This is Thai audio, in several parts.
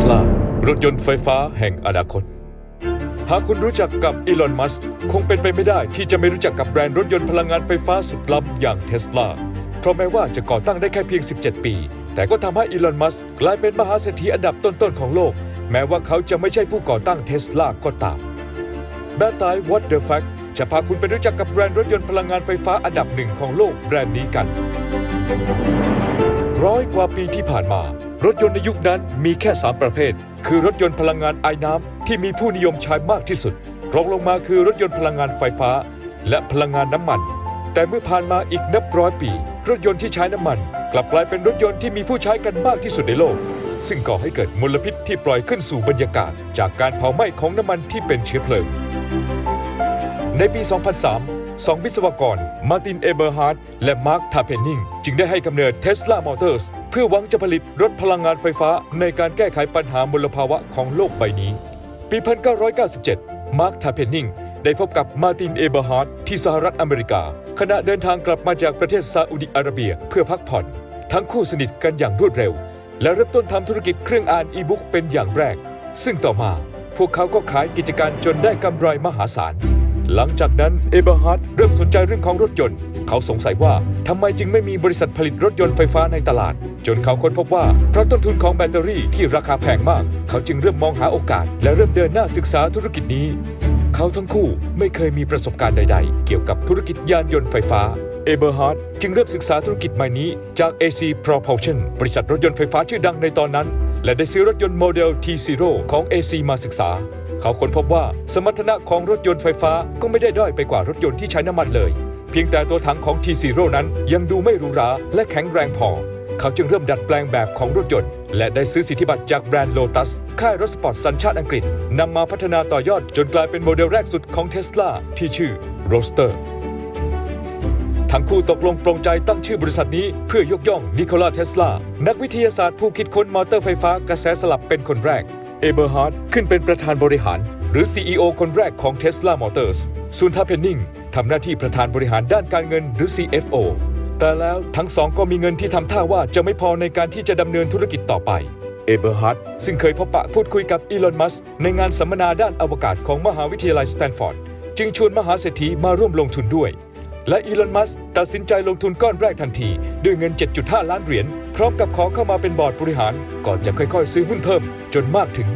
สลารถยนต์ไฟฟ้าแห่งอนาคต หากคุณรู้จักกับอีลอน มัสคงเป็นไปไม่ได้ที่จะไม่รู้จักกับแบรนด์รถยนต์พลังงานไฟฟ้าสุดล้ำอย่างเทสลาเพราะแม้ว่าจะก่อตั้งได้แค่เพียง 17 ปี แต่ก็ทำให้อีลอน มัสกลายเป็นมหาเศรษฐีอันดับต้น ๆ ของโลก แม้ว่าเขาจะไม่ใช่ผู้ก่อตั้งเทสลาก็ตามแบตไต What the Fact จะพาคุณไปรู้จักกับแบรนด์รถยนต์พลังงานไฟฟ้าอันดับหนึ่งของโลกแบรนด์นี้กันร้อยกว่าปีที่ผ่านมา รถยนต์ในยุคนั้นมีแค่ 3 ประเภท คือรถยนต์พลังงานไอ้น้ำที่มีผู้นิยมใช้มากที่สุด รองลงมาคือรถยนต์พลังงานไฟฟ้า และพลังงานน้ำมัน แต่เมื่อผ่านมาอีกนับร้อยปี รถยนต์ที่ใช้น้ำมัน กลับกลายเป็นรถยนต์ที่มีผู้ใช้กันมากที่สุดในโลก ซึ่งก่อให้เกิดมลพิษที่ปล่อยขึ้นสู่บรรยากาศ จากการเผาไหม้ของน้ำมันที่เป็นเชื้อเพลิง ในปี 2003สองวิศวกร มาร์ติน เอเบอร์ฮาร์ดและมาร์คทาเพนนิง จึงได้ให้กำเนิด Tesla Motors เพื่อหวังจะผลิตรถพลังงานไฟฟ้าในการแก้ไขปัญหามลภาวะของโลกใบนี้ ปี 1997 มาร์คทาเพนนิงได้พบกับมาร์ติน เอเบอร์ฮาร์ดที่สหรัฐอเมริกา ขณะเดินทางกลับมาจากประเทศซาอุดิอาระเบีย เพื่อพักผ่อน ทั้งคู่สนิทกันอย่างรวดเร็ว และเริ่มต้นทำธุรกิจเครื่องอ่านอีบุ๊กเป็นอย่างแรก ซึ่งต่อมา พวกเขาก็ขายกิจการจนได้กำไรมหาศาล หลังจากนั้นเอเบอร์ฮาร์ดเริ่มสนใจเรื่องของรถยนต์ เขาสงสัยว่าทำไมจึงไม่มีบริษัทผลิตรถยนต์ไฟฟ้าในตลาด จนเขาค้นพบว่าเพราะต้นทุนของแบตเตอรี่ที่ราคาแพงมาก เขาจึงเริ่มมองหาโอกาส และเริ่มเดินหน้าศึกษาธุรกิจนี้ เขาทั้งคู่ไม่เคยมีประสบการณ์ใด ๆ เกี่ยวกับธุรกิจยานยนต์ไฟฟ้าเอเบอร์ฮาร์ดจึงเริ่มศึกษาธุรกิจใหม่นี้จาก AC Propulsion บริษัทรถยนต์ไฟฟ้าชื่อดังในตอนนั้น และได้ซื้อรถยนต์โมเดล T0 ของ AC มาศึกษา เขาค้นพบว่าสมรรถนะของรถยนต์ไฟฟ้าก็ไม่ได้ด้อยไปกว่ารถยนต์ที่ใช้น้ำมันเลย เพียงแต่ตัวถังของ T0 นั้นยังดูไม่หรูหราและแข็งแรงพอ เขาจึงเริ่มดัดแปลงแบบของรถยนต์ และได้ซื้อสิทธิบัตรจากแบรนด์ Lotus ค่ายรถสปอร์ตสัญชาติอังกฤษนำมาพัฒนาต่อยอดจนกลายเป็นโมเดลแรกสุดของ Tesla ที่ชื่อ Roadster ทั้งคู่ตกลงปรงใจตั้งชื่อบริษัทนี้เพื่อยกย่องนิโคลาเทสลา นักวิทยาศาสตร์ผู้คิดค้นมอเตอร์ไฟฟ้ากระแสสลับเป็นคนแรก เอเบอร์ฮาร์ดขึ้นเป็นประธานบริหาร หรือ CEO คนแรกของ Tesla Motors ส่วนทาเพนนิงทำหน้าที่ประธานบริหารด้านการเงินหรือ CFO แต่แล้วทั้งสองก็มีเงินที่ทำท่าว่าจะไม่พอในการที่จะดำเนินธุรกิจต่อไป เอเบอร์ฮาร์ดซึ่งเคยพบปะพูดคุยกับอีลอน มัสก์ในงานสัมมนาด้านอวกาศของมหาวิทยาลัยสแตนฟอร์ด จึงชวนมหาเศรษฐีมาร่วมลงทุนด้วย และอีลอน มัสก์ตัดสินใจลงทุนก้อนแรกทันที ด้วยเงิน 7.5 ล้านเหรียญ พร้อมกับขอเข้ามาเป็นบอร์ดบริหาร ก่อนจะค่อยๆ ซื้อหุ้นเพิ่มจนมากถึง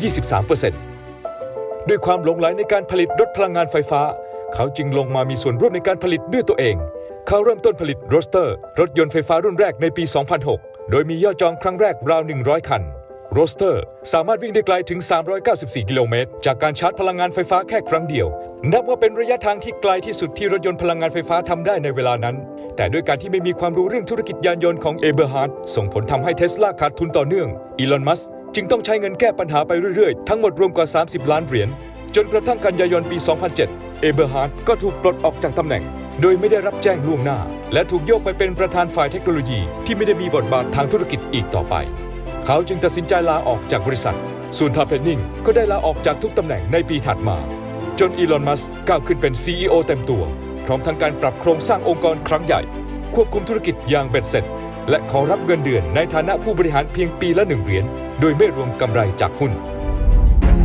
23%ด้วยความหลงไหลในการผลิตรถพลังงานไฟฟ้า เขาจึงลงมามีส่วนร่วมในการผลิตด้วยตัวเอง เขาเริ่มต้นผลิตโรสเตอร์ รถยนต์ไฟฟ้ารุ่นแรกในปี 2006 โดยมียอดจองครั้งแรกราว 100 คันโรสเตอร์สามารถวิ่งได้ไกลถึง 394 กิโลเมตร จากการชาร์จพลังงานไฟฟ้าแค่ครั้งเดียว นับว่าเป็นระยะทางที่ไกลที่สุดที่รถยนต์พลังงานไฟฟ้าทำได้ในเวลานั้น แต่ด้วยการที่ไม่มีความรู้เรื่องธุรกิจยานยนต์ของเอเบอร์ฮาร์ดส่งผลทำให้เทสลาขาดทุนต่อเนื่องอีลอนมัสจึงต้องใช้เงินแก้ปัญหาไปเรื่อยๆ ทั้งหมดรวมกว่า 30 ล้านเหรียญจนกระทั่งกันยายนปี 2007 เอเบอร์ฮาร์ดก็ถูกปลดออกจากตำแหน่ง โดยไม่ได้รับแจ้งล่วงหน้า และถูกโยกไปเป็นประธานฝ่ายเทคโนโลยีที่ไม่ได้มีบทบาททางธุรกิจอีกต่อไป เขาจึงตัดสินใจลาออกจากบริษัทส่วนทาเพนนิงก็ได้ลาออกจากทุกตำแหน่งในปีถัดมา จนอีลอนมัสก์ก้าวขึ้นเป็น CEO เต็มตัว พร้อมทั้งการปรับโครงสร้างองค์กรครั้งใหญ่ ควบคุมธุรกิจอย่างเบ็ดเสร็จ และขอรับเงินเดือนในฐานะผู้บริหารเพียงปีละหนึ่งเหรียญโดยไม่รวมกำไรจากหุ้น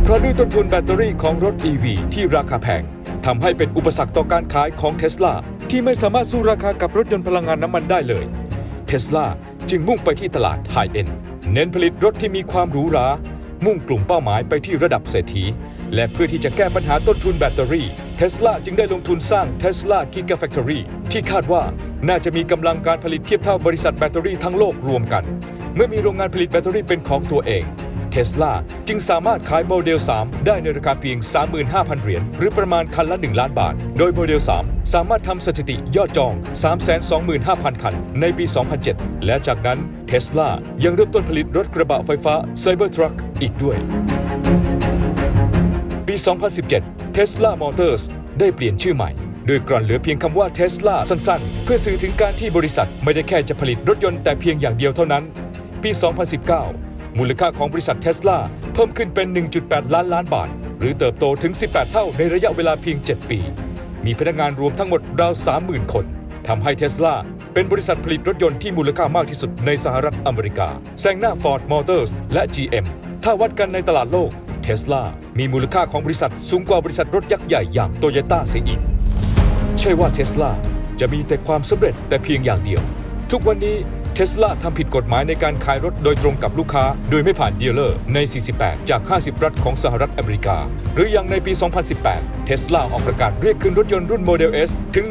เพราะด้วยต้นทุนแบตเตอรี่ของรถ EV ที่ราคาแพงทำให้เป็นอุปสรรคต่อการขายของเทสลาที่ไม่สามารถสู้ราคากับรถยนต์พลังงานน้ำมันได้เลยเทสลาจึงมุ่งไปที่ตลาดไฮเอ็นเน้นผลิตรถที่มีความหรูหรามุ่งกลุ่มเป้าหมายไปที่ระดับเศรษฐี และเพื่อที่จะแก้ปัญหาต้นทุนแบตเตอรี่ ทสลาจึงได้ลงทุนสร้าง Tesla Gigafactory ที่คาดว่าน่าจะมีกำลังการผลิตเทียบเท่าบริษัทแบตเตอรี่ทั้งโลกรวมกัน เมื่อมีโรงงานผลิตแบตเตอรี่เป็นของตัวเองเทสลาจึงสามารถขายโมเดล 3 ได้ในราคาเพียง 35,000 เหรียญหรือประมาณคันละ 1 ล้านบาท โดยโมเดล 3 สามารถทำสถิติยอดจอง 325,000 คัน ในปี 2007 และจากนั้นเทสลายังเริ่มต้นผลิตรถกระบะไฟฟ้า Cybertruck อีกด้วย ปี 2017 Tesla Motors ได้เปลี่ยนชื่อใหม่ โดยกร่อนเหลือเพียงคำว่า Tesla สั้นๆ เพื่อสื่อถึงการที่บริษัทไม่ได้แค่จะผลิตรถยนต์แต่เพียงอย่างเดียวเท่านั้น ปี 2019 มูลค่าของบริษัท Tesla เพิ่มขึ้นเป็น 1.8 ล้านล้านบาท หรือเติบโตถึง 18 เท่าในระยะเวลาเพียง 7 ปี มีพนักงานรวมทั้งหมดราว 30,000 คนทำให้ Tesla เป็นบริษัทผลิตรถยนต์ที่มูลค่ามากที่สุดในสหรัฐอเมริกาแซงหน้า Ford Motors และ GM ถ้าวัดกันในตลาดโลก เทสลามีมูลค่าของบริษัทสูงกว่าบริษัทรถยักษ์ใหญ่อย่างโตโยต้าเสียอีก ใช่ว่าเทสลาจะมีแต่ความสำเร็จแต่เพียงอย่างเดียว ทุกวันนี้เทสลาทำผิดกฎหมายในการขายรถโดยตรงกับลูกค้า โดยไม่ผ่านดีลเลอร์ใน 48 จาก 50 รัฐของสหรัฐอเมริกา หรืออย่างในปี 2018 เทสลาออกประกาศเรียกคืนรถยนต์รุ่นโมเดล S ถึง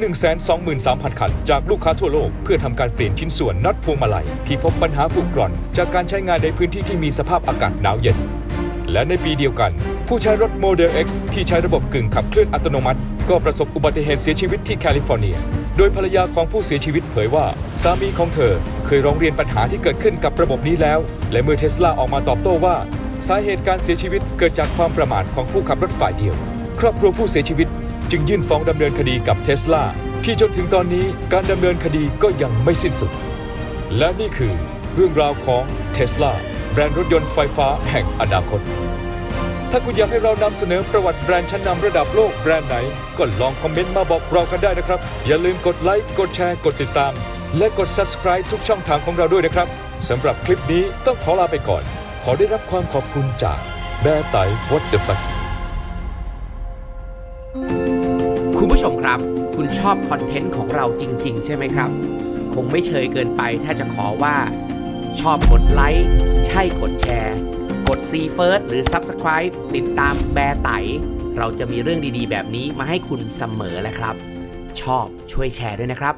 123,000 คัน จากลูกค้าทั่วโลก เพื่อทำการเปลี่ยนชิ้นส่วนน็อตพวงมาลัย ที่พบปัญหาผุกร่อน จากการใช้งานในพื้นที่ที่มีสภาพอากาศหนาวเย็น และในปีเดียวกัน ผู้ใช้รถโมเดล X ที่ใช้ระบบกึ่งขับเคลื่อนอัตโนมัติ ก็ประสบอุบัติเหตุเสียชีวิตที่แคลิฟอร์เนีย โดยภรรยาของผู้เสียชีวิตเผยว่า สามีของเธอเคยร้องเรียนปัญหาที่เกิดขึ้นกับระบบนี้แล้ว และเมื่อเทสลาออกมาตอบโต้ว่า สาเหตุการเสียชีวิตเกิดจากความประมาทของผู้ขับรถฝ่ายเดียว ครอบครัวผู้เสียชีวิต จึงยื่นฟ้องดำเนินคดีกับเทสลาที่จนถึงตอนนี้การดำเนินคดีก็ยังไม่สิ้นสุด และนี่คือเรื่องราวของเทสลา แบรนด์รถยนต์ไฟฟ้าแห่งอนาคต ถ้าคุณอยากให้เรานำเสนอประวัติแบรนด์ชั้นนำระดับโลกแบรนด์ไหน ก็ลองคอมเมนต์มาบอกเรากันได้นะครับ อย่าลืมกดไลค์ กดแชร์ กดติดตาม และกด subscribe ทุกช่องทางของเราด้วยนะครับสำหรับคลิปนี้ต้องขอลาไปก่อน ขอได้รับความขอบคุณจากแบร์ไต What the fuck คุณผู้ชมครับ คุณชอบคอนเทนต์ของเราจริง ๆ ใช่ไหมครับ คงไม่เชยเกินไปถ้าจะขอว่า ชอบกดไลค์ ใช่กดแชร์ กด See First หรือ Subscribe ติดตามแบร์ไต เราจะมีเรื่องดีๆ แบบนี้มาให้คุณเสมอแหละครับ ชอบช่วยแชร์ด้วยนะครับ